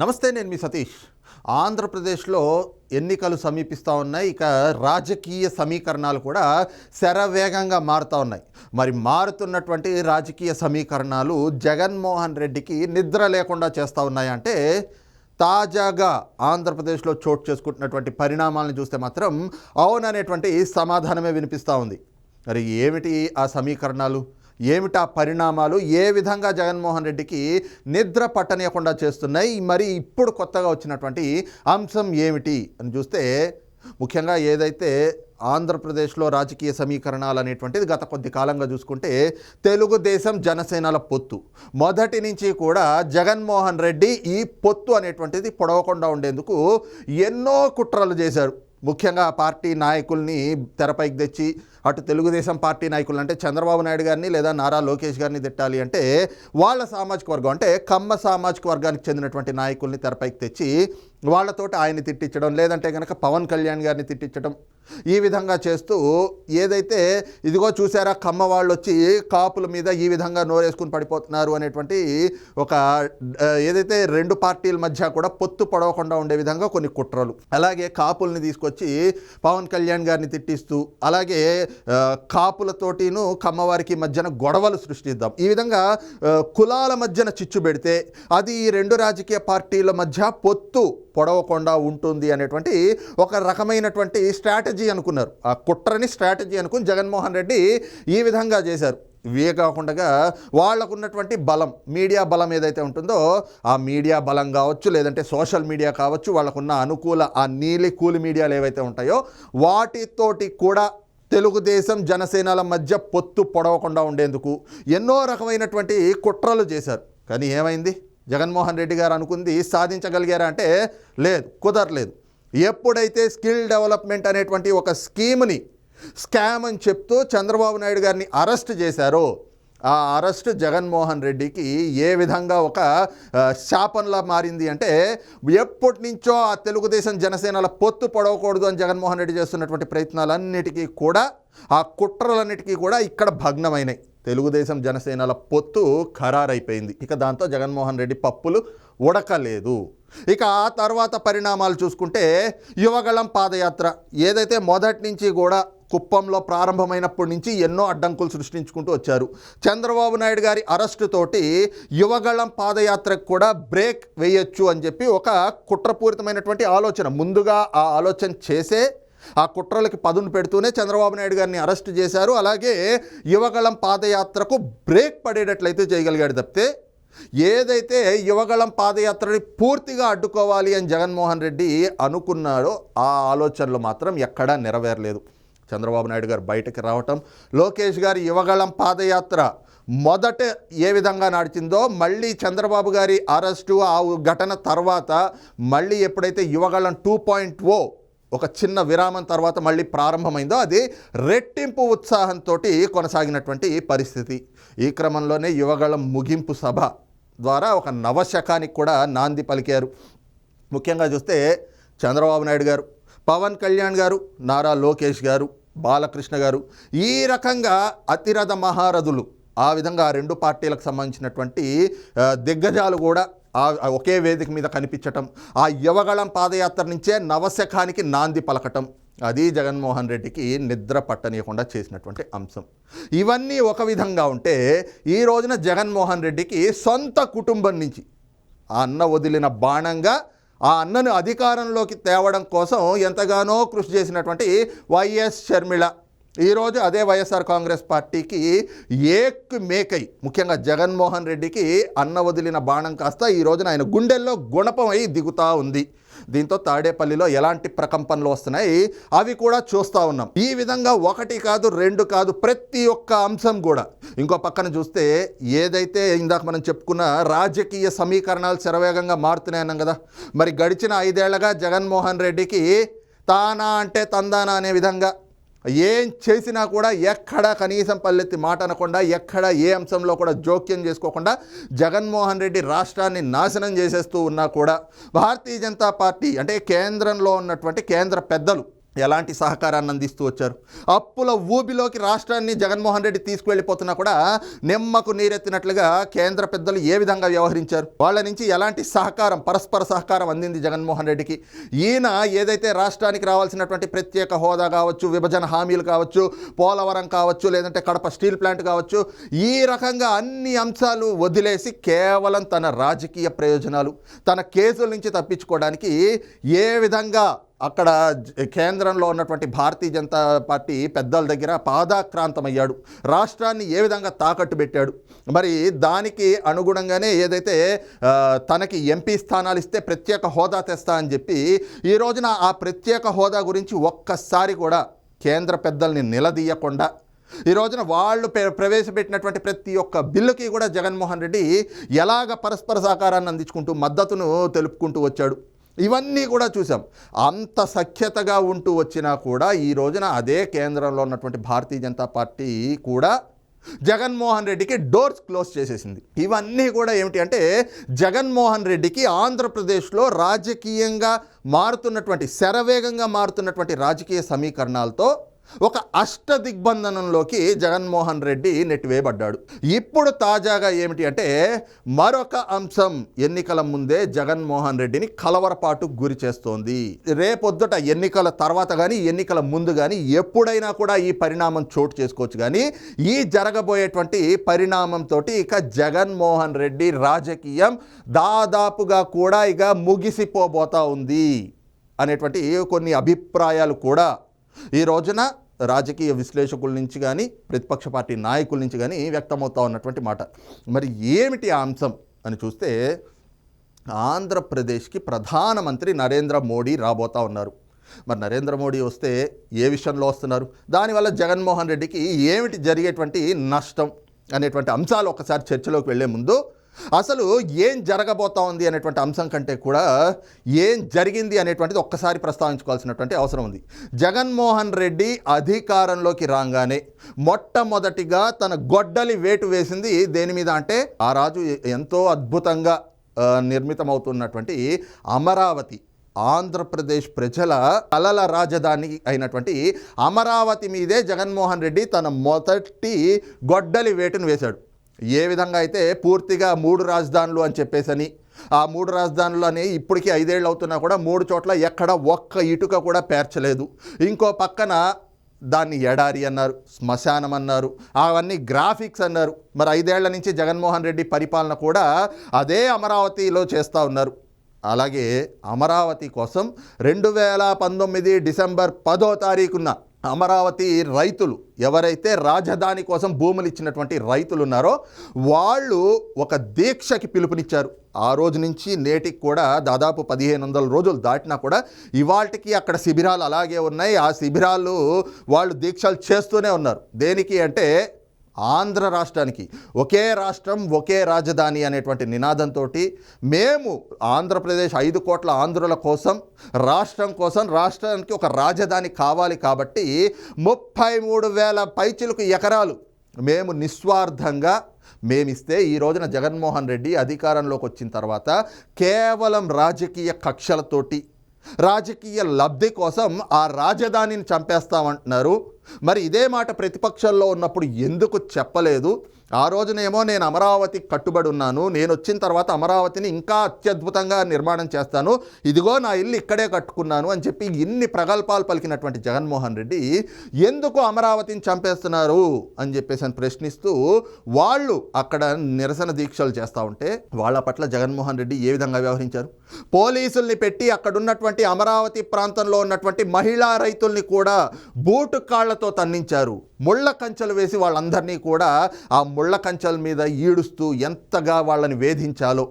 నమస్తే నేను మీ సతీష్. ఆంధ్రప్రదేశ్లో ఎన్నికలు సమీపిస్తూ ఉన్నాయి. ఇక రాజకీయ సమీకరణాలు కూడా శరవేగంగా మారుతూ ఉన్నాయి. మరి మారుతున్నటువంటి రాజకీయ సమీకరణాలు జగన్మోహన్ రెడ్డికి నిద్ర లేకుండా చేస్తూ ఉన్నాయంటే తాజాగా ఆంధ్రప్రదేశ్లో చోటు చేసుకుంటున్నటువంటి పరిణామాలను చూస్తే మాత్రం అవుననేటువంటి సమాధానమే వినిపిస్తూ ఉంది. మరి ఏమిటి ఆ సమీకరణాలు? ఏమిటా పరిణామాలు? ఏ విధంగా జగన్మోహన్ రెడ్డికి నిద్ర పట్టనీయకుండా చేస్తున్నాయి? మరి ఇప్పుడు కొత్తగా వచ్చినటువంటి అంశం ఏమిటి అని చూస్తే ముఖ్యంగా ఏదైతే ఆంధ్రప్రదేశ్లో రాజకీయ సమీకరణాలు అనేటువంటిది గత కొద్ది కాలంగా చూసుకుంటే తెలుగుదేశం జనసేనల పొత్తు. మొదటి నుంచి కూడా జగన్మోహన్ రెడ్డి ఈ పొత్తు అనేటువంటిది పొడవకుండా ఉండేందుకు ఎన్నో కుట్రలు చేశారు ముఖ్యంగా పార్టీ నాయకుల్ని తెరపైకి తెచ్చి అటు తెలుగుదేశం పార్టీ నాయకులు అంటే చంద్రబాబు నాయుడు గారిని లేదా నారా లోకేష్ గారిని తిట్టాలి అంటే వాళ్ళ సామాజిక వర్గం అంటే కమ్మ సామాజిక వర్గానికి చెందినటువంటి నాయకుల్ని తెరపైకి తెచ్చి వాళ్ళతోటి ఆయన్ని తిట్టించడం లేదంటే కనుక పవన్ కళ్యాణ్ గారిని తిట్టించడం ఈ విధంగా చేస్తూ ఏదైతే ఇదిగో చూసారా కమ్మ వాళ్ళు వచ్చి కాపుల మీద ఈ విధంగా నోరేసుకుని పడిపోతున్నారు అనేటువంటి ఒక ఏదైతే రెండు పార్టీల మధ్య కూడా పొత్తు పడవకుండా ఉండే విధంగా కొన్ని కుట్రలు. అలాగే కాపుల్ని తీసుకొచ్చి పవన్ కళ్యాణ్ గారిని తిట్టిస్తూ అలాగే కాపులతోటిను కమ్మవారికి మధ్యన గొడవలు సృష్టిద్దాం. ఈ విధంగా కులాల మధ్యన చిచ్చు పెడితే అది ఈ రెండు రాజకీయ పార్టీల మధ్య పొత్తు పొడవకుండా ఉంటుంది అనేటువంటి ఒక రకమైనటువంటి స్ట్రాటజీ అనుకున్నారు. ఆ కుట్రని స్ట్రాటజీ అనుకుని జగన్మోహన్ రెడ్డి ఈ విధంగా చేశారు. ఇవే కాకుండా వాళ్ళకున్నటువంటి బలం మీడియా బలం ఏదైతే ఉంటుందో ఆ మీడియా బలం కావచ్చు లేదంటే సోషల్ మీడియా కావచ్చు వాళ్ళకున్న అనుకూల ఆ నీలి కూలి మీడియాలు ఏవైతే ఉంటాయో వాటితోటి కూడా తెలుగుదేశం జనసేనల మధ్య పొత్తు పొడవకుండా ఉండేందుకు ఎన్నో రకమైనటువంటి కుట్రలు చేశారు. కానీ ఏమైంది? జగన్మోహన్ రెడ్డి గారు అనుకుంది సాధించగలిగారా అంటే లేదు కుదరలేదు. ఎప్పుడైతే స్కిల్ డెవలప్మెంట్ అనేటువంటి ఒక స్కీమ్ని స్కామ్ అని చెప్తూ చంద్రబాబు నాయుడు గారిని అరెస్ట్ చేశారో ఆ అరెస్ట్ జగన్మోహన్ రెడ్డికి ఏ విధంగా ఒక శాపంలా మారింది అంటే ఎప్పటి నుంచో ఆ తెలుగుదేశం జనసేనల పొత్తు పొడవకూడదు అని జగన్మోహన్ రెడ్డి చేస్తున్నటువంటి ప్రయత్నాలన్నిటికీ కూడా ఆ కుట్రలన్నిటికీ కూడా ఇక్కడ భగ్నమైనాయి. తెలుగుదేశం జనసేనల పొత్తు ఖరారైపోయింది. ఇక దాంతో జగన్మోహన్ రెడ్డి పప్పులు ఉడకలేదు. ఇక ఆ తర్వాత పరిణామాలు చూసుకుంటే యువగళం పాదయాత్ర ఏదైతే మొదటి నుంచి కూడా కుప్పంలో ప్రారంభమైనప్పటి నుంచి ఎన్నో అడ్డంకులు సృష్టించుకుంటూ వచ్చారు. చంద్రబాబు నాయుడు గారి అరెస్టుతోటి యువగళం పాదయాత్రకు కూడా బ్రేక్ వేయొచ్చు అని చెప్పి ఒక కుట్రపూరితమైనటువంటి ఆలోచన. ముందుగా ఆ ఆలోచన చేసే ఆ కుట్రలకి పదును పెడుతూనే చంద్రబాబు నాయుడు గారిని అరెస్ట్ చేశారు. అలాగే యువగళం పాదయాత్రకు బ్రేక్ పడేటట్లయితే చేయగలిగాడు తప్పితే ఏదైతే యువగళం పాదయాత్రని పూర్తిగా అడ్డుకోవాలి అని జగన్మోహన్ రెడ్డి అనుకున్నాడో ఆ ఆలోచనలు మాత్రం ఎక్కడా నెరవేరలేదు. చంద్రబాబు నాయుడు గారు బయటకు రావటం లోకేష్ గారి యువగళం పాదయాత్ర మొదట ఏ విధంగా నడిచిందో మళ్ళీ చంద్రబాబు గారి అరెస్టు ఆ ఘటన తర్వాత మళ్ళీ ఎప్పుడైతే యువగళం టూ పాయింట్ ఓ ఒక చిన్న విరామం తర్వాత మళ్ళీ ప్రారంభమైందో అది రెట్టింపు ఉత్సాహంతో కొనసాగినటువంటి పరిస్థితి. ఈ క్రమంలోనే యువగళం ముగింపు సభ ద్వారా ఒక నవశకానికి కూడా నాంది పలికారు. ముఖ్యంగా చూస్తే చంద్రబాబు నాయుడు గారు పవన్ కళ్యాణ్ గారు నారా లోకేష్ గారు బాలకృష్ణ గారు ఈ రకంగా అతిరథ మహారథులు. ఆ విధంగా ఆ రెండు పార్టీలకు సంబంధించినటువంటి దిగ్గజాలు కూడా ఒకే వేదిక మీద కనిపించటం ఆ యువగళం పాదయాత్ర నుంచే నవశకానికి నాంది పలకటం. అది జగన్మోహన్ రెడ్డికి నిద్ర పట్టనీయకుండా చేసినటువంటి అంశం. ఇవన్నీ ఒక విధంగా ఉంటే ఈ రోజున జగన్మోహన్ రెడ్డికి సొంత కుటుంబం నుంచి ఆ అన్న వదిలిన బాణంగా ఆ అన్నను అధికారంలోకి తేవడం కోసం ఎంతగానో కృషి చేసినటువంటి వైఎస్ షర్మిళ ఈరోజు అదే వైఎస్ఆర్ కాంగ్రెస్ పార్టీకి ఏక్ మేకై ముఖ్యంగా జగన్మోహన్ రెడ్డికి అన్న వదిలిన బాణం కాస్త ఈ రోజున ఆయన గుండెల్లో గుణపం అయి దిగుతా ఉంది. దీంతో తాడేపల్లిలో ఎలాంటి ప్రకంపనలు వస్తున్నాయి? అవి కూడా చూస్తూ ఉన్నాం. ఈ విధంగా ఒకటి కాదు రెండు కాదు ప్రతి ఒక్క అంశం కూడా. ఇంకో పక్కన చూస్తే ఏదైతే ఇందాక మనం చెప్పుకున్న రాజకీయ సమీకరణాలు శరవేగంగా మారుతున్నాయన్నాం కదా. మరి గడిచిన ఐదేళ్ళగా జగన్మోహన్ రెడ్డికి తానా అంటే తందానా అనే విధంగా ఏం చేసినా కూడా ఎక్కడ కనీసం పల్లెత్తి మాట అనకుండా ఎక్కడ ఏ అంశంలో కూడా జోక్యం చేసుకోకుండా జగన్మోహన్ రెడ్డి రాష్ట్రాన్ని నాశనం చేసేస్తూ ఉన్నా కూడా భారతీయ జనతా పార్టీ అంటే కేంద్రంలో ఉన్నటువంటి కేంద్ర పెద్దలు ఎలాంటి సహకారాన్ని అందిస్తూ వచ్చారు? అప్పుల ఊబిలోకి రాష్ట్రాన్ని జగన్మోహన్ రెడ్డి తీసుకువెళ్ళిపోతున్నా కూడా నిమ్మకు నీరెత్తినట్లుగా కేంద్ర పెద్దలు ఏ విధంగా వ్యవహరించారు? వాళ్ళ నుంచి ఎలాంటి సహకారం పరస్పర సహకారం అందింది జగన్మోహన్ రెడ్డికి? ఈయన ఏదైతే రాష్ట్రానికి రావాల్సినటువంటి ప్రత్యేక హోదా కావచ్చు విభజన హామీలు కావచ్చు పోలవరం కావచ్చు లేదంటే కడప స్టీల్ ప్లాంట్ కావచ్చు ఈ రకంగా అన్ని అంశాలు వదిలేసి కేవలం తన రాజకీయ ప్రయోజనాలు తన కేసుల నుంచి తప్పించుకోవడానికి ఏ విధంగా అక్కడ కేంద్రంలో ఉన్నటువంటి భారతీయ జనతా పార్టీ పెద్దల దగ్గర పాదాక్రాంతమయ్యాడు. రాష్ట్రాన్ని ఏ విధంగా తాకట్టు పెట్టాడు? మరి దానికి అనుగుణంగానే ఏదైతే తనకి ఎంపీ స్థానాలు ఇస్తే ప్రత్యేక హోదా తెస్తా అని చెప్పి ఈ రోజున ఆ ప్రత్యేక హోదా గురించి ఒక్కసారి కూడా కేంద్ర పెద్దల్ని నిలదీయకుండా ఈ రోజున వాళ్ళు ప్రవేశపెట్టినటువంటి ప్రతి ఒక్క బిల్లుకి కూడా జగన్మోహన్ రెడ్డి ఎలాగ పరస్పర సహకారాన్ని అందించుకుంటూ మద్దతును తెలుపుకుంటూ వచ్చాడు. ఇవన్నీ కూడా చూసాం. అంత సఖ్యతగా ఉంటూ వచ్చినా కూడా ఈ రోజున అదే కేంద్రంలో ఉన్నటువంటి భారతీయ జనతా పార్టీ కూడా జగన్మోహన్ రెడ్డికి డోర్స్ క్లోజ్ చేసేసింది. ఇవన్నీ కూడా ఏమిటి అంటే జగన్మోహన్ రెడ్డికి ఆంధ్రప్రదేశ్లో రాజకీయంగా మారుతున్నటువంటి శరవేగంగా మారుతున్నటువంటి రాజకీయ సమీకరణాలతో ఒక అష్ట దిగ్బంధనంలోకి జగన్మోహన్ రెడ్డి నెట్టివేయబడ్డాడు. ఇప్పుడు తాజాగా ఏమిటి అంటే మరొక అంశం ఎన్నికల ముందే జగన్మోహన్ రెడ్డిని కలవరపాటు గురి చేస్తోంది. రేపొద్దుట ఎన్నికల తర్వాత కానీ ఎన్నికల ముందు కానీ ఎప్పుడైనా కూడా ఈ పరిణామం చోటు చేసుకోవచ్చు. కానీ ఈ జరగబోయేటువంటి పరిణామంతో ఇక జగన్మోహన్ రెడ్డి రాజకీయం దాదాపుగా కూడా ఇక ముగిసిపోబోతా ఉంది అనేటువంటి కొన్ని అభిప్రాయాలు కూడా ఈ రోజున రాజకీయ విశ్లేషకుల నుంచి కానీ ప్రతిపక్ష పార్టీ నాయకుల నుంచి కానీ వ్యక్తమవుతా ఉన్నటువంటి మాట. మరి ఏమిటి ఆ అంశం అని చూస్తే ఆంధ్రప్రదేశ్కి ప్రధానమంత్రి నరేంద్ర మోడీ రాబోతా ఉన్నారు. మరి నరేంద్ర మోడీ వస్తే ఏ విషయంలో వస్తున్నారు? దానివల్ల జగన్మోహన్ రెడ్డికి ఏమిటి జరిగేటువంటి నష్టం అనేటువంటి అంశాలు ఒకసారి చర్చలోకి వెళ్ళే ముందు అసలు ఏం జరగబోతా ఉంది అనేటువంటి అంశం కంటే కూడా ఏం జరిగింది అనేటువంటిది ఒక్కసారి ప్రస్తావించుకోవాల్సినటువంటి అవసరం ఉంది. జగన్మోహన్ రెడ్డి అధికారంలోకి రాగానే మొట్టమొదటిగా తన గొడ్డలి వేటు వేసింది దేని మీద అంటే ఆ రాజు ఎంతో అద్భుతంగా నిర్మితమవుతున్నటువంటి అమరావతి ఆంధ్రప్రదేశ్ ప్రజల కలల రాజధాని అయినటువంటి అమరావతి మీదే జగన్మోహన్ రెడ్డి తన మొదటి గొడ్డలి వేటును వేశాడు. ఏ విధంగా అయితే పూర్తిగా మూడు రాజధానులు అని చెప్పేసని ఆ మూడు రాజధానులు అని ఇప్పటికీ ఐదేళ్ళు అవుతున్నా కూడా మూడు చోట్ల ఎక్కడ ఒక్క ఇటుక కూడా పేర్చలేదు. ఇంకో పక్కన దాన్ని ఎడారి అన్నారు శ్మశానం అన్నారు అవన్నీ గ్రాఫిక్స్ అన్నారు. మరి ఐదేళ్ళ నుంచి జగన్మోహన్ రెడ్డి పరిపాలన కూడా అదే అమరావతిలో చేస్తూ ఉన్నారు. అలాగే అమరావతి కోసం రెండు వేల పంతొమ్మిది డిసెంబర్ పదో తారీఖున అమరావతి రైతులు ఎవరైతే రాజధాని కోసం భూములు ఇచ్చినటువంటి రైతులు ఉన్నారో వాళ్ళు ఒక దీక్షకి పిలుపునిచ్చారు. ఆ రోజు నుంచి నేటికి కూడా దాదాపు పదిహేను వందల రోజులు దాటినా కూడా ఇవాళకి అక్కడ శిబిరాలు అలాగే ఉన్నాయి. ఆ శిబిరాలు వాళ్ళు దీక్షలు చేస్తూనే ఉన్నారు. దేనికి అంటే ఆంధ్ర రాష్ట్రానికి ఒకే రాష్ట్రం ఒకే రాజధాని అనేటువంటి నినాదంతో మేము ఆంధ్రప్రదేశ్ ఐదు కోట్ల ఆంధ్రుల కోసం రాష్ట్రం కోసం రాష్ట్రానికి ఒక రాజధాని కావాలి కాబట్టి ముప్పై మూడు వేల పైచిలకు ఎకరాలు మేము నిస్వార్థంగా మేమిస్తే ఈ రోజున జగన్మోహన్ రెడ్డి అధికారంలోకి వచ్చిన తర్వాత కేవలం రాజకీయ కక్షలతోటి రాజకీయ లబ్ధి కోసం ఆ రాజధానిని చంపేస్తామంటున్నారు. మరి ఇదే మాట ప్రతిపక్షంలో ఉన్నప్పుడు ఎందుకు చెప్పలేదు? ఆ రోజునేమో నేను అమరావతి కట్టుబడి ఉన్నాను. నేను వచ్చిన తర్వాత అమరావతిని ఇంకా అత్యద్భుతంగా నిర్మాణం చేస్తాను. ఇదిగో నా ఇల్లు ఇక్కడే కట్టుకున్నాను అని చెప్పి ఇన్ని ప్రగల్భాలు పలికినటువంటి జగన్మోహన్ రెడ్డి ఎందుకు అమరావతిని చంపేస్తున్నారు అని చెప్పేసి అని ప్రశ్నిస్తూ వాళ్ళు అక్కడ నిరసన దీక్షలు చేస్తూ ఉంటే వాళ్ళ పట్ల జగన్మోహన్ రెడ్డి ఏ విధంగా వ్యవహరించారు? పోలీసుల్ని పెట్టి అక్కడున్నటువంటి అమరావతి ప్రాంతంలో ఉన్నటువంటి మహిళా రైతుల్ని కూడా బూటు కాళ్ళతో తన్నించారు. ముళ్ళ కంచెలు వేసి వాళ్ళందరినీ కూడా ఆ ముళ్ళ కంచెల మీద ఈడుస్తూ ఎంతగా వాళ్ళని వేధించాలో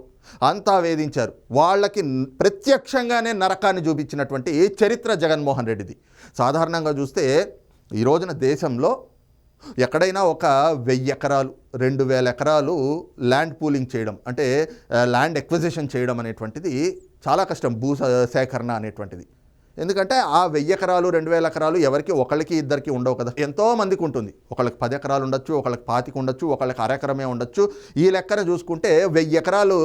అంతా వేధించారు. వాళ్ళకి ప్రత్యక్షంగానే నరకాన్ని చూపించినటువంటి చరిత్ర జగన్మోహన్ రెడ్డిది. సాధారణంగా చూస్తే ఈ రోజున దేశంలో ఎక్కడైనా ఒక వెయ్యి ఎకరాలు రెండు వేల ఎకరాలు ల్యాండ్ పూలింగ్ చేయడం అంటే ల్యాండ్ ఎక్విజిషన్ చేయడం అనేటువంటిది చాలా కష్టం. భూ సేకరణ అనేటువంటిది. ఎందుకంటే ఆ వెయ్యి ఎకరాలు రెండు వేల ఎకరాలు ఎవరికి? ఒకళ్ళకి ఇద్దరికి ఉండవు కదా. ఎంతో మందికి ఉంటుంది. ఒకళ్ళకి పది ఎకరాలు ఉండొచ్చు ఒకళ్ళకి పాతికి ఉండొచ్చు ఒకళ్ళకి అరెకరమే ఉండొచ్చు. ఈ లెక్కన చూసుకుంటే వెయ్యి ఎకరాలు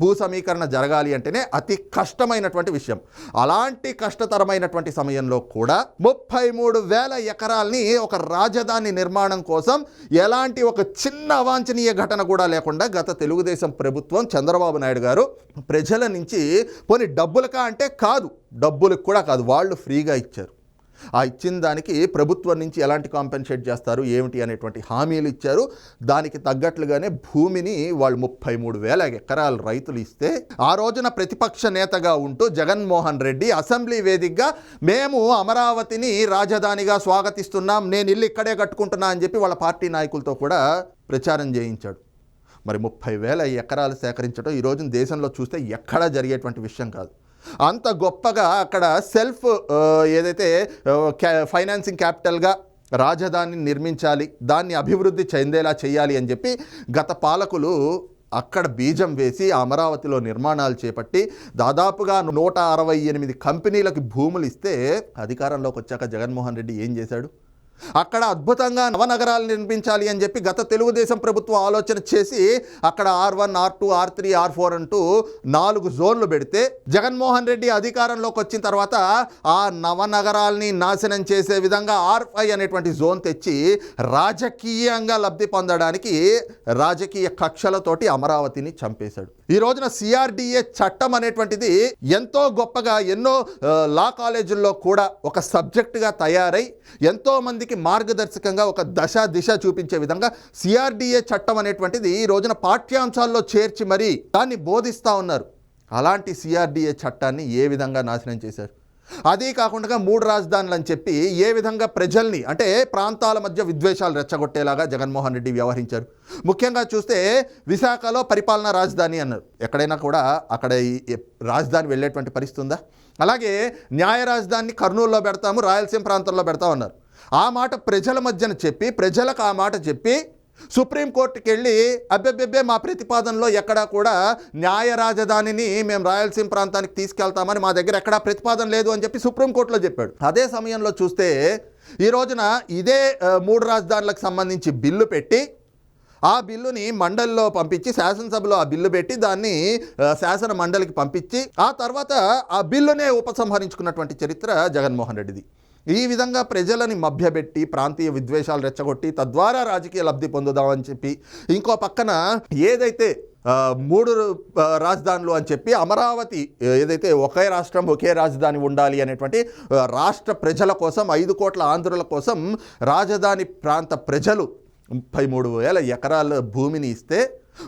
భూ సమీకరణ జరగాలి అంటేనే అతి కష్టమైనటువంటి విషయం. అలాంటి కష్టతరమైనటువంటి సమయంలో కూడా ముప్పై మూడు వేల ఎకరాల్ని ఒక రాజధాని నిర్మాణం కోసం ఎలాంటి ఒక చిన్న అవాంఛనీయ ఘటన కూడా లేకుండా గత తెలుగుదేశం ప్రభుత్వం చంద్రబాబు నాయుడు గారు ప్రజల నుంచి కొన్ని డబ్బులకా అంటే కాదు డబ్బులకు కూడా కాదు వాళ్ళు ఫ్రీగా ఇచ్చారు. ఆ ఇచ్చిన దానికి ప్రభుత్వం నుంచి ఎలాంటి కాంపెన్సేట్ చేస్తారు ఏమిటి అనేటువంటి హామీలు ఇచ్చారు. దానికి తగ్గట్లుగానే భూమిని వాళ్ళు ముప్పై మూడు వేల ఎకరాలు రైతులు ఇస్తే ఆ రోజున ప్రతిపక్ష నేతగా ఉంటూ జగన్మోహన్ రెడ్డి అసెంబ్లీ వేదికగా మేము అమరావతిని రాజధానిగా స్వాగతిస్తున్నాం నేను ఇల్లు ఇక్కడే కట్టుకుంటున్నా అని చెప్పి వాళ్ళ పార్టీ నాయకులతో కూడా ప్రచారం చేయించాడు. మరి ముప్పై వేల ఎకరాలు సేకరించడం ఈ రోజున దేశంలో చూస్తే ఎక్కడా జరిగేటువంటి విషయం కాదు. అంత గొప్పగా అక్కడ సెల్ఫ్ ఏదైతే క్యా- ఫైనాన్సింగ్ క్యాపిటల్గా రాజధాని నిర్మించాలి దాన్ని అభివృద్ధి చెందేలా చేయాలి అని చెప్పి గత పాలకులు అక్కడ బీజం వేసి అమరావతిలో నిర్మాణాలు చేపట్టి దాదాపుగా నూట అరవై ఎనిమిది కంపెనీలకు భూములు ఇస్తే అధికారంలోకి వచ్చాక జగన్మోహన్ రెడ్డి ఏం చేశాడు? అక్కడ అద్భుతంగా నవనగరాలు నిర్మించాలి అని చెప్పి గత తెలుగుదేశం ప్రభుత్వం ఆలోచన చేసి అక్కడ R one R two R three R four అంటూ నాలుగు జోన్లు పెడితే జగన్మోహన్ రెడ్డి అధికారంలోకి వచ్చిన తర్వాత ఆ నవనగరాల్ని నాశనం చేసే విధంగా ఆర్ ఫైవ్ అనేటువంటి జోన్ తెచ్చి రాజకీయంగా లబ్ధి పొందడానికి రాజకీయ కక్షలతోటి అమరావతిని చంపేశాడు. ఈ రోజున సిఆర్డిఏ చట్టం అనేటువంటిది ఎంతో గొప్పగా ఎన్నో లా కాలేజీల్లో కూడా ఒక సబ్జెక్టుగా తయారై ఎంతో అందరికీ మార్గదర్శకంగా ఒక దశ దిశ చూపించే విధంగా సిఆర్డిఏ చట్టం అనేటువంటిది ఈ రోజున పాఠ్యాంశాల్లో చేర్చి మరీ దాన్ని బోధిస్తూ ఉన్నారు. అలాంటి సిఆర్డిఏ చట్టాన్ని ఏ విధంగా నాశనం చేశారు? అదే కాకుండా మూడు రాజధానులు అని చెప్పి ఏ విధంగా ప్రజల్ని అంటే ప్రాంతాల మధ్య విద్వేషాలు రెచ్చగొట్టేలాగా జగన్మోహన్ రెడ్డి వ్యవహరించారు. ముఖ్యంగా చూస్తే విశాఖలో పరిపాలనా రాజధాని అన్నారు. ఎక్కడైనా కూడా అక్కడ రాజధాని వెళ్ళేటువంటి పరిస్థితి ఉందా? అలాగే న్యాయ రాజధానిని కర్నూలులో పెడతాము రాయలసీమ ప్రాంతంలో పెడతామన్నారు. ఆ మాట ప్రజల మధ్యన చెప్పి ప్రజలకు ఆ మాట చెప్పి సుప్రీంకోర్టుకి వెళ్ళి అబ్బెబ్బెబ్బే మా ప్రతిపాదనలో ఎక్కడా కూడా న్యాయ రాజధానిని మేము రాయలసీమ ప్రాంతానికి తీసుకెళ్తామని మా దగ్గర ఎక్కడా ప్రతిపాదన లేదు అని చెప్పి సుప్రీంకోర్టులో చెప్పాడు. అదే సమయంలో చూస్తే ఈ రోజున ఇదే మూడు రాజధానులకు సంబంధించి బిల్లు పెట్టి ఆ బిల్లుని మండలిలో పంపించి శాసనసభలో ఆ బిల్లు పెట్టి దాన్ని శాసన మండలికి పంపించి ఆ తర్వాత ఆ బిల్లునే ఉపసంహరించుకున్నటువంటి చరిత్ర జగన్మోహన్ రెడ్డిది. ఈ విధంగా ప్రజలని మభ్యపెట్టి ప్రాంతీయ విద్వేషాలు రెచ్చగొట్టి తద్వారా రాజకీయ లబ్ధి పొందుదామని చెప్పి ఇంకో పక్కన ఏదైతే మూడు రాజధానులు అని చెప్పి అమరావతి ఏదైతే ఒకే రాష్ట్రం ఒకే రాజధాని ఉండాలి అనేటువంటి రాష్ట్ర ప్రజల కోసం ఐదు కోట్ల ఆంధ్రుల కోసం రాజధాని ప్రాంత ప్రజలు ముప్పై మూడు వేల ఎకరాల భూమిని ఇస్తే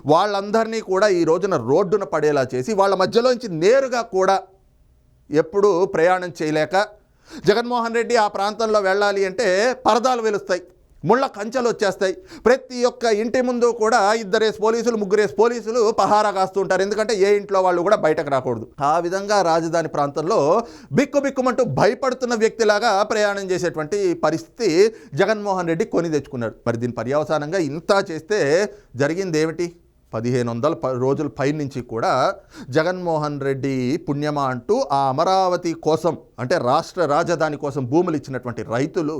వాళ్ళందరినీ కూడా ఈ రోజున రోడ్డున పడేలా చేసి వాళ్ళ మధ్యలోంచి నేరుగా కూడా ఎప్పుడూ ప్రయాణం చేయలేక జగన్మోహన్ రెడ్డి ఆ ప్రాంతంలో వెళ్ళాలి అంటే పరదాలు వెలుస్తాయి. ముళ్ళ కంచెలు వచ్చేస్తాయి. ప్రతి ఒక్క ఇంటి ముందు కూడా ఇద్దరేసి పోలీసులు ముగ్గురేసి పోలీసులు పహారా కాస్తుంటారు. ఎందుకంటే ఏ ఇంట్లో వాళ్ళు కూడా బయటకు రాకూడదు. ఆ విధంగా రాజధాని ప్రాంతంలో బిక్కు బిక్కుమంటూ భయపడుతున్న వ్యక్తిలాగా ప్రయాణం చేసేటువంటి పరిస్థితి జగన్మోహన్ రెడ్డి కొని తెచ్చుకున్నాడు. మరి దీని పర్యవసానంగా ఇంత చేస్తే జరిగింది ఏమిటి పదిహేను వందల ప రోజుల పైనుంచి కూడా జగన్మోహన్ రెడ్డి పుణ్యమా అంటూ ఆ అమరావతి కోసం అంటే రాష్ట్ర రాజధాని కోసం భూములు ఇచ్చినటువంటి రైతులు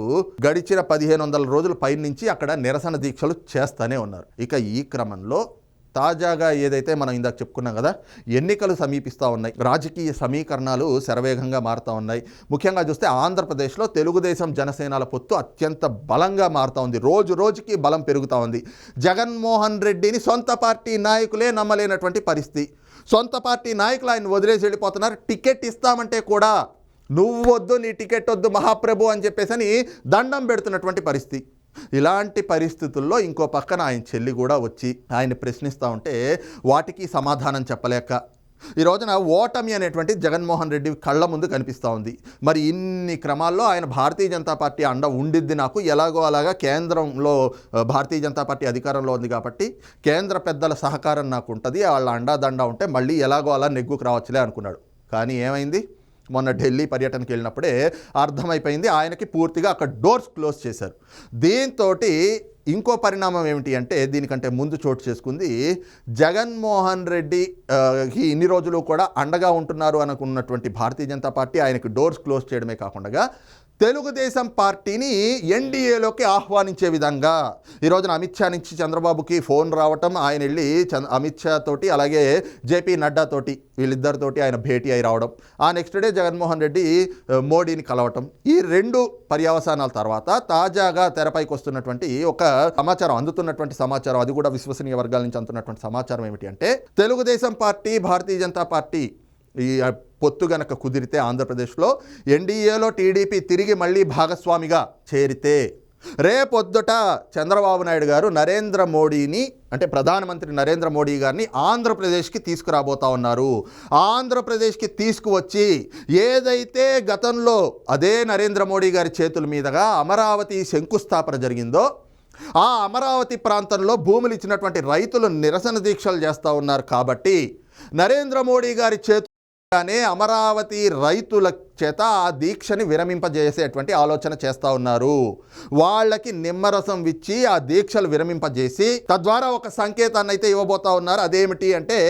గడిచిన పదిహేను వందల రోజుల పైనుంచి అక్కడ నిరసన దీక్షలు చేస్తూనే ఉన్నారు. ఇక ఈ క్రమంలో తాజాగా ఏదైతే మనం ఇందాక చెప్పుకున్నాం కదా ఎన్నికలు సమీపిస్తూ ఉన్నాయి. రాజకీయ సమీకరణాలు శరవేగంగా మారుతూ ఉన్నాయి. ముఖ్యంగా చూస్తే ఆంధ్రప్రదేశ్లో తెలుగుదేశం జనసేనల పొత్తు అత్యంత బలంగా మారుతూ ఉంది. రోజు రోజుకి బలం పెరుగుతూ ఉంది. జగన్మోహన్ రెడ్డిని సొంత పార్టీ నాయకులే నమ్మలేనటువంటి పరిస్థితి. సొంత పార్టీ నాయకులు ఆయన వదిలేసి వెళ్ళిపోతున్నారు. టికెట్ ఇస్తామంటే కూడా నువ్వు వద్దు నీ టికెట్ వద్దు మహాప్రభు అని చెప్పేసి అని దండం పెడుతున్నటువంటి పరిస్థితి. ఇలాంటి పరిస్థితుల్లో ఇంకో పక్కన ఆయన చెల్లి కూడా వచ్చి ఆయన్ని ప్రశ్నిస్తూ ఉంటే వాటికి సమాధానం చెప్పలేక ఈ రోజున ఓటమి అనేటువంటి జగన్మోహన్ రెడ్డి కళ్ళ ముందు కనిపిస్తూ ఉంది. మరి ఇన్ని క్రమాల్లో ఆయన భారతీయ జనతా పార్టీ అండ ఉండిద్ది నాకు. ఎలాగో అలాగా కేంద్రంలో భారతీయ జనతా పార్టీ అధికారంలో ఉంది కాబట్టి కేంద్ర పెద్దల సహకారం నాకు ఉంటుంది. వాళ్ళ అండా దండ ఉంటే మళ్ళీ ఎలాగో అలా నెగ్గుకు రావచ్చులే అనుకున్నాడు. కానీ ఏమైంది? మొన్న ఢిల్లీ పర్యటనకి వెళ్ళినప్పుడే అర్థమైపోయింది. ఆయనకి పూర్తిగా అక్కడ డోర్స్ క్లోజ్ చేశారు. దీంతో ఇంకో పరిణామం ఏమిటి అంటే దీనికంటే ముందు చోటు చేసుకుంది. జగన్మోహన్ రెడ్డి ఇన్ని రోజులు కూడా అండగా ఉంటున్నారు అనుకున్నటువంటి భారతీయ జనతా పార్టీ ఆయనకు డోర్స్ క్లోజ్ చేయడమే కాకుండా తెలుగుదేశం పార్టీని ఎన్డీఏలోకి ఆహ్వానించే విధంగా ఈ రోజున అమిత్ షా నుంచి చంద్రబాబుకి ఫోన్ రావటం ఆయన వెళ్ళి చంద్ అమిత్ షా తోటి అలాగే జేపీ నడ్డా తోటి వీళ్ళిద్దరితోటి ఆయన భేటీ అయి రావడం ఆ నెక్స్ట్ డే జగన్మోహన్ రెడ్డి మోడీని కలవటం ఈ రెండు పర్యవసానాల తర్వాత తాజాగా తెరపైకి వస్తున్నటువంటి ఒక సమాచారం అందుతున్నటువంటి సమాచారం అది కూడా విశ్వసనీయ వర్గాల నుంచి అందుతున్నటువంటి సమాచారం ఏమిటి అంటే తెలుగుదేశం పార్టీ భారతీయ జనతా పార్టీ ఈ పొత్తు గనక కుదిరితే ఆంధ్రప్రదేశ్లో ఎన్డీఏలో టీడీపీ తిరిగి మళ్ళీ భాగస్వామిగా చేరితే రేపొద్దుట చంద్రబాబు నాయుడు గారు నరేంద్ర మోడీని అంటే ప్రధానమంత్రి నరేంద్ర మోడీ గారిని ఆంధ్రప్రదేశ్కి తీసుకురాబోతా ఉన్నారు. ఆంధ్రప్రదేశ్కి తీసుకువచ్చి ఏదైతే గతంలో అదే నరేంద్ర మోడీ గారి చేతుల మీదుగా అమరావతి శంకుస్థాపన జరిగిందో ఆ అమరావతి ప్రాంతంలో భూములు ఇచ్చినటువంటి రైతులు నిరసన దీక్షలు చేస్తూ ఉన్నారు కాబట్టి నరేంద్ర మోడీ గారి చేతు కానీ అమరావతి రైతుల చేత ఆ దీక్షని విరమింపజేసేటువంటి ఆలోచన చేస్తూ ఉన్నారు. వాళ్ళకి నిమ్మరసం ఇచ్చి ఆ దీక్షలు విరమింపజేసి తద్వారా ఒక సంకేతాన్ని అయితే ఇవ్వబోతా ఉన్నారు. అదేమిటి అంటే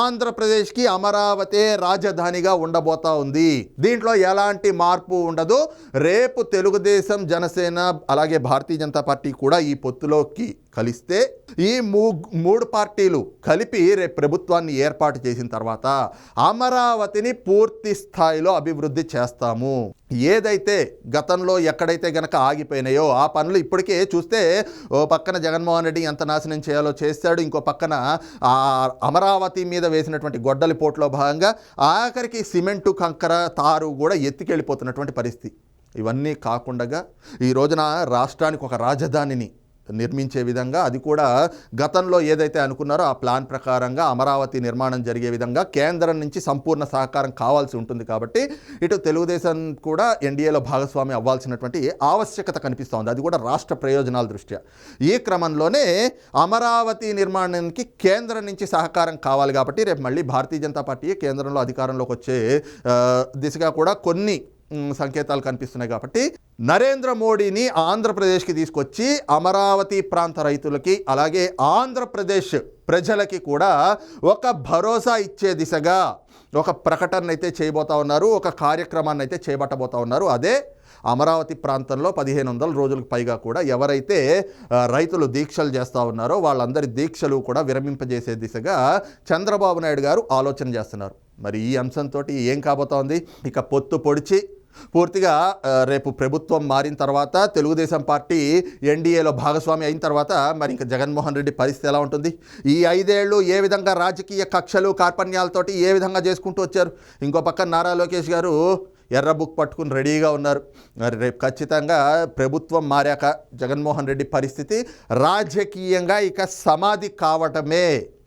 ఆంధ్రప్రదేశ్కి అమరావతి రాజధానిగా ఉండబోతా ఉంది. దీంట్లో ఎలాంటి మార్పు ఉండదు. రేపు తెలుగుదేశం జనసేన అలాగే భారతీయ జనతా పార్టీ కూడా ఈ పొత్తులోకి కలిస్తే ఈ మూ మూడు పార్టీలు కలిపి రేపు ప్రభుత్వాన్ని ఏర్పాటు చేసిన తర్వాత అమరావతిని పూర్తి స్థాయిలో అభివృద్ధి చేస్తాము. ఏదైతే గతంలో ఎక్కడైతే గనక ఆగిపోయినాయో ఆ పనులు ఇప్పటికే చూస్తే ఓ పక్కన జగన్మోహన్ రెడ్డి ఎంత నాశనం చేయాలో చేస్తాడు ఇంకో పక్కన ఆ అమరావతి మీద వేసినటువంటి గొడ్డలి పోట్లో భాగంగా ఆఖరికి సిమెంటు కంకర తారు కూడా ఎత్తికెళ్ళిపోతున్నటువంటి పరిస్థితి. ఇవన్నీ కాకుండా ఈ రోజున రాష్ట్రానికి ఒక రాజధానిని నిర్మించే విధంగా అది కూడా గతంలో ఏదైతే అనుకున్నారో ఆ ప్లాన్ ప్రకారంగా అమరావతి నిర్మాణం జరిగే విధంగా కేంద్రం నుంచి సంపూర్ణ సహకారం కావాల్సి ఉంటుంది కాబట్టి ఇటు తెలుగుదేశం కూడా ఎన్డీఏలో భాగస్వామి అవ్వాల్సినటువంటి ఆవశ్యకత కనిపిస్తోంది. అది కూడా రాష్ట్ర ప్రయోజనాల దృష్ట్యా. ఈ క్రమంలోనే అమరావతి నిర్మాణానికి కేంద్రం నుంచి సహకారం కావాలి కాబట్టి రేపు మళ్ళీ భారతీయ జనతా పార్టీ కేంద్రంలో అధికారంలోకి వచ్చే దిశగా కూడా కొన్ని సంకేతాలు కనిపిస్తున్నాయి కాబట్టి నరేంద్ర మోడీని ఆంధ్రప్రదేశ్కి తీసుకొచ్చి అమరావతి ప్రాంత రైతులకి అలాగే ఆంధ్రప్రదేశ్ ప్రజలకి కూడా ఒక భరోసా ఇచ్చే దిశగా ఒక ప్రకటన అయితే చేయబోతా ఉన్నారు ఒక కార్యక్రమాన్ని అయితే చేపట్టబోతా ఉన్నారు. అదే అమరావతి ప్రాంతంలో పదిహేను వందల రోజులకు పైగా కూడా ఎవరైతే రైతులు దీక్షలు చేస్తూ ఉన్నారో వాళ్ళందరి దీక్షలు కూడా విరమింపజేసే దిశగా చంద్రబాబు నాయుడు గారు ఆలోచన చేస్తున్నారు. మరి ఈ అంశంతో ఏం కాబోతోంది ఇక పొత్తు పొడిచి పూర్తిగా రేపు ప్రభుత్వం మారిన తర్వాత తెలుగుదేశం పార్టీ ఎన్డీఏలో భాగస్వామి అయిన తర్వాత మరి ఇంకా జగన్మోహన్ రెడ్డి పరిస్థితి ఎలా ఉంటుంది? ఈ ఐదేళ్ళు ఏ విధంగా రాజకీయ కక్షలు కార్పణ్యాలతోటి ఏ విధంగా చేసుకుంటూ వచ్చారు? ఇంకో పక్క నారా లోకేష్ గారు ఎర్ర బుక్ పట్టుకుని రెడీగా ఉన్నారు. మరి రేపు ఖచ్చితంగా ప్రభుత్వం మారాక జగన్మోహన్ రెడ్డి పరిస్థితి రాజకీయంగా ఇక సమాధి కావటమే.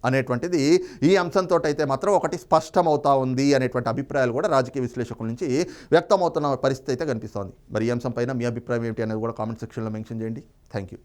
అనేటువంటిది ఈ అంశంతో అయితే మాత్రం ఒకటి స్పష్టమవుతా ఉంది అనేటువంటి అభిప్రాయాలు కూడా రాజకీయ విశ్లేషకుల నుంచి వ్యక్తమవుతున్న పరిస్థితి అయితే కనిపిస్తోంది. మరి ఈ అంశం పైన మీ అభిప్రాయం ఏమిటి అనేది కూడా కామెంట్ సెక్షన్లో మెన్షన్ చేయండి. Thank you.